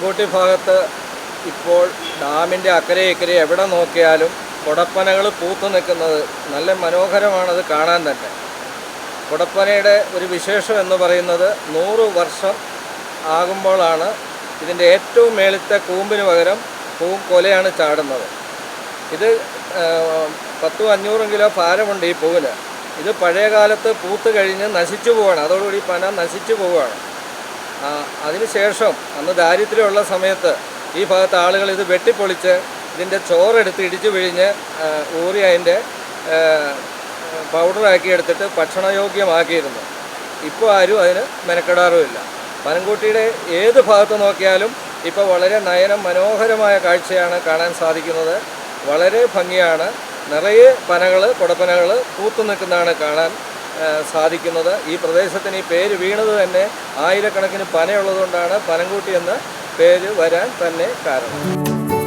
പനംകുട്ടി ഭാഗത്ത് ഇപ്പോൾ ഡാമിന്റെ അക്കരെ ഇക്കരെ എവിടെ നോക്കിയാലും കൊടപ്പനകൾ പൂത്തു നിൽക്കുന്നത് നല്ല മനോഹരമാണത് കാണാൻ തന്നെ. കൊടപ്പനയുടെ ഒരു വിശേഷം എന്ന് പറയുന്നത് നൂറ് വർഷം ആകുമ്പോഴാണ് ഇതിന്റെ ഏറ്റവും മേളിത്തെ കൂമ്പിന് പകരം പൂം കൊലയാണ് ചാടുന്നത്. ഇത് പത്തും അഞ്ഞൂറും കിലോ ഭാരമുണ്ട് ഈ പൂവിന്. ഇത് പഴയ കാലത്ത് പൂത്ത് കഴിഞ്ഞ് നശിച്ചു പോവുകയാണ് അതോടുകൂടി പന നശിച്ചു പോവുകയാണ് അതിനുശേഷം അന്ന് ദാരിദ്ര്യമുള്ള സമയത്ത് ഈ ഭാഗത്ത് ആളുകൾ ഇത് വെട്ടിപ്പൊളിച്ച് ഇതിന്റെ ചോറെടുത്ത് ഇടിച്ചു പിഴിഞ്ഞ് ഊറി അതിന്റെ പൗഡറാക്കി എടുത്തിട്ട് ഭക്ഷണയോഗ്യമാക്കിയിരുന്നു. ഇപ്പോൾ ആരും അതിന് മെനക്കെടാറുമില്ല. പനംകുട്ടിയുടെ ഏത് ഭാഗത്ത് നോക്കിയാലും ഇപ്പോൾ വളരെ നയനം മനോഹരമായ കാഴ്ചയാണ് കാണാൻ സാധിക്കുന്നത്. വളരെ ഭംഗിയാണ്. നിറയെ പനകൾ കുടപ്പനകൾ പൂത്തു നിൽക്കുന്നതാണ് കാണാൻ സാധിക്കുന്നത്. ഈ പ്രദേശത്തിന് ഈ പേര് വീണത് തന്നെ ആയിരക്കണക്കിന് പനയുള്ളതുകൊണ്ടാണ് പനംകൂട്ടി എന്ന പേര് വരാൻ തന്നെ കാരണം.